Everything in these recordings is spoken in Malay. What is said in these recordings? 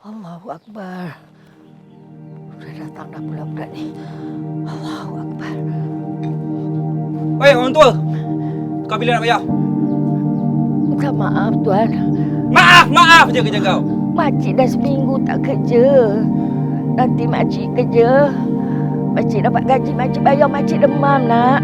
Allahu Akbar. Dah datang dah pula budak ni. Allahu Akbar. Baik, orang tua. Kau bila nak bayar? Minta maaf tuan. Maaf, maaf je kerja kau. Makcik dah seminggu tak kerja. Nanti makcik kerja. Makcik dapat gaji, makcik bayar, makcik demam nak.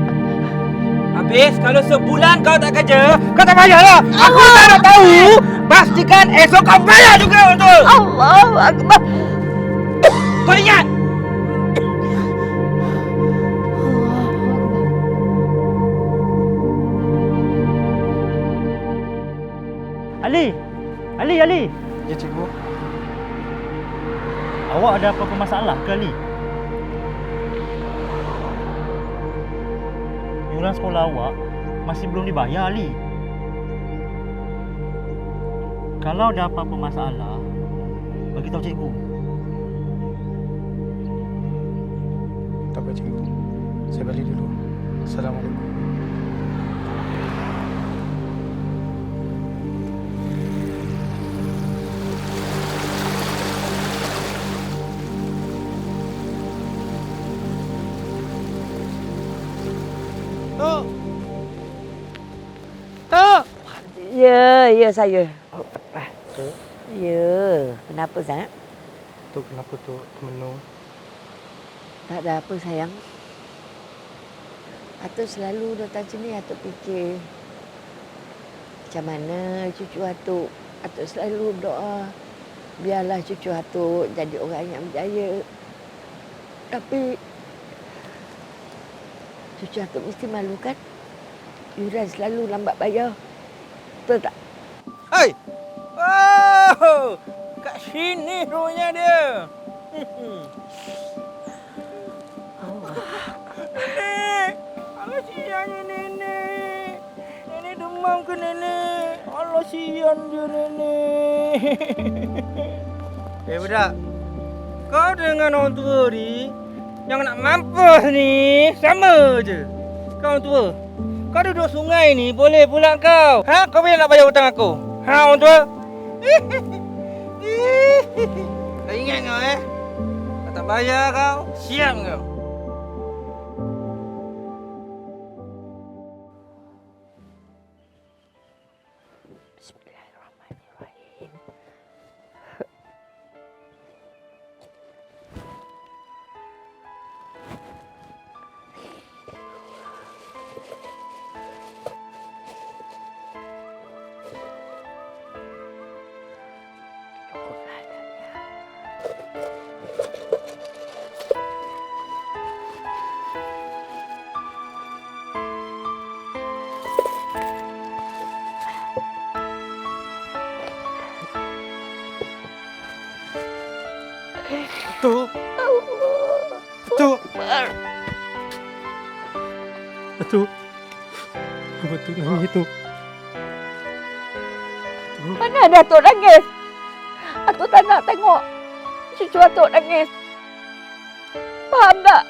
Habis kalau sebulan kau tak kerja, kau tak bayar lah. Aku tak nak tahu. Pastikan esok kau bayar juga orang tua. Allahu Akbar. Kau ingat? Allahu Akbar. Ali! Ali, Ali! Ya cikgu. Awak ada apa-apa masalah ke Ali? Yuran sekolah awak masih belum dibayar Ali. Kalau ada apa-apa masalah, bagi tahu cikgu. Tak apa cikgu. Saya balik dulu. Assalamualaikum. Tok. Tok. Ya, ya saya. Ya, kenapa Zat? Tu kenapa tu menung? Tak ada apa sayang. Atuk selalu datang sini Atuk fikir macam mana cucu Atuk. Atuk selalu doa biarlah cucu Atuk jadi orang yang berjaya. Tapi cucu Atuk mesti malu kan? Yuran selalu lambat bayar. Betul tak? Hai. Wow. Kat sini rupanya dia. Nenek. Allah siannya nenek. Nenek demam ke nenek? Allah sian je nenek. eh budak. Kau dengan orang tua ni yang nak mampus ni sama je. Kau orang tua. Kau duduk sungai ni boleh pula kau. Ha? Kau bila nak bayar hutang aku? Ha orang tua? Ingat kau eh? Kata bayar kau, siap kau. Tu. Tu. Tu. Apa tu nangis tu? Mana ada Atuk nangis? Atuk tak nak tengok cucu Atuk nangis. Faham tak?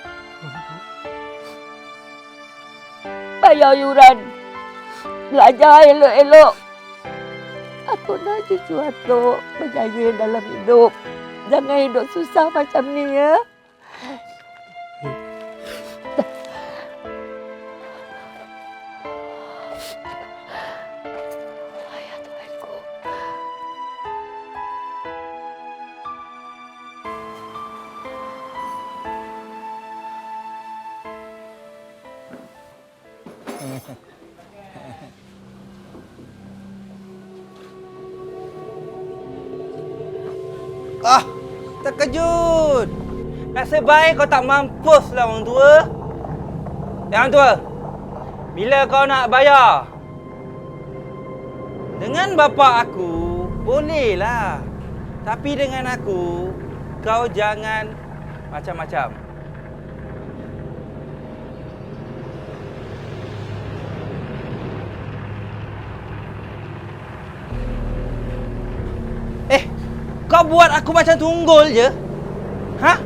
Bayar yuran. Belajar elok-elok. Atuk nak cucu Atuk berjaya dalam hidup. Jangan hidup susah macam ni ya. Ah, terkejut. Nasib baik kau tak mampus lah orang tua. Ya orang tua, bila kau nak bayar? Dengan bapa aku, bolehlah. Tapi dengan aku, kau jangan macam-macam. Kau buat aku macam tunggul je? Hah?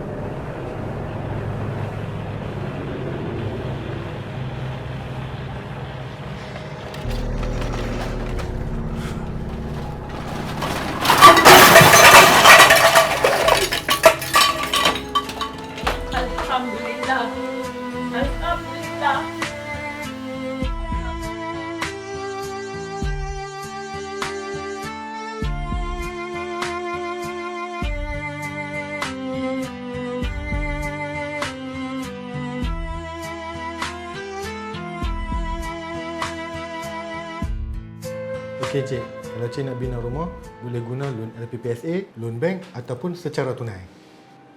Cik, kalau cik nak bina rumah, boleh guna loan LPPSA, loan bank ataupun secara tunai.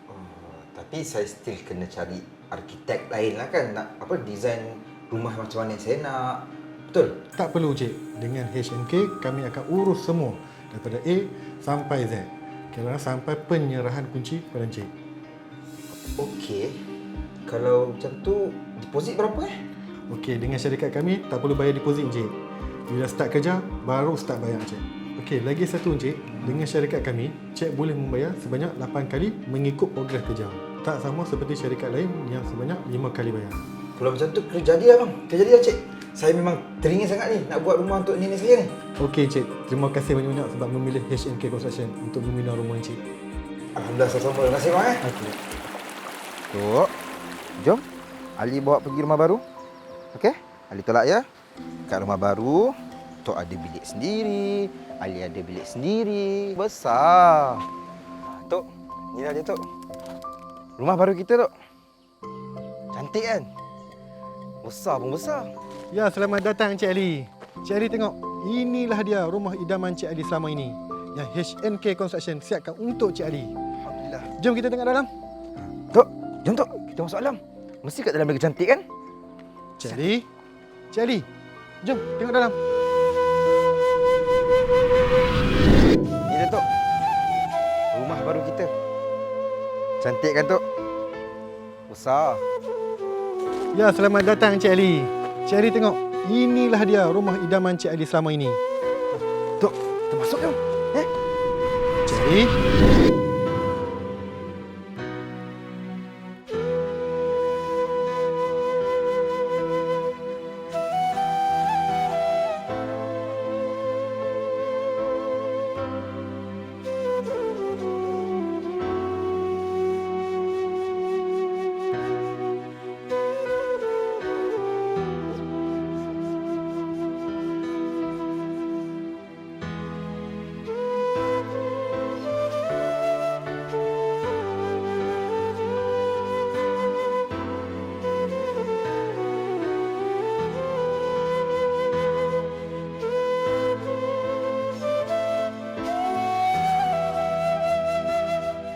Oh, tapi saya still kena cari arkitek lain lah kan nak apa design rumah macam mana saya nak. Betul? Tak perlu cik, dengan HNK kami akan urus semua daripada A sampai Z. Kira sampai penyerahan kunci pada cik. Okey. Kalau macam tu deposit berapa eh? Okey, dengan syarikat kami tak perlu bayar deposit cik. Bila start kerja, baru start bayar cik. Okey, lagi satu cik, dengan syarikat kami, cik boleh membayar sebanyak 8 kali mengikut progres kerja. Tak sama seperti syarikat lain yang sebanyak 5 kali bayar. Kalau macam tu kena jadi lah bang. Kena jadi lah cik. Saya memang teringin sangat ni nak buat rumah untuk nenek saya ni. Okey cik, terima kasih banyak-banyak sebab memilih HNK Construction untuk membina rumah cik. Alhamdulillah sama-sama. Terima kasih bang eh. Okey. Tok, jom. Ali bawa pergi rumah baru. Okey? Ali tolak ya. Kat rumah baru, Tok ada bilik sendiri. Ali ada bilik sendiri. Besar. Tok, ni dia Tok. Rumah baru kita, Tok. Cantik kan? Besar pun besar. Ya, selamat datang Cik Ali. Cik Ali tengok, inilah dia rumah idaman Cik Ali selama ini. Yang HNK Construction siapkan untuk Cik Ali. Alhamdulillah. Jom kita tengok dalam. Tok, jom Tok. Kita masuk dalam. Mesti kat dalam lagi cantik kan? Cik Ali. Cik Ali. Jom tengok dalam. Ni dia, Tok. Rumah baru kita. Cantik kan, Tok? Besar. Ya, selamat datang Cik Ali. Cik Ali tengok, inilah dia rumah idaman Cik Ali selama ini. Tok, kita masuk jom. Eh? Cik Ali.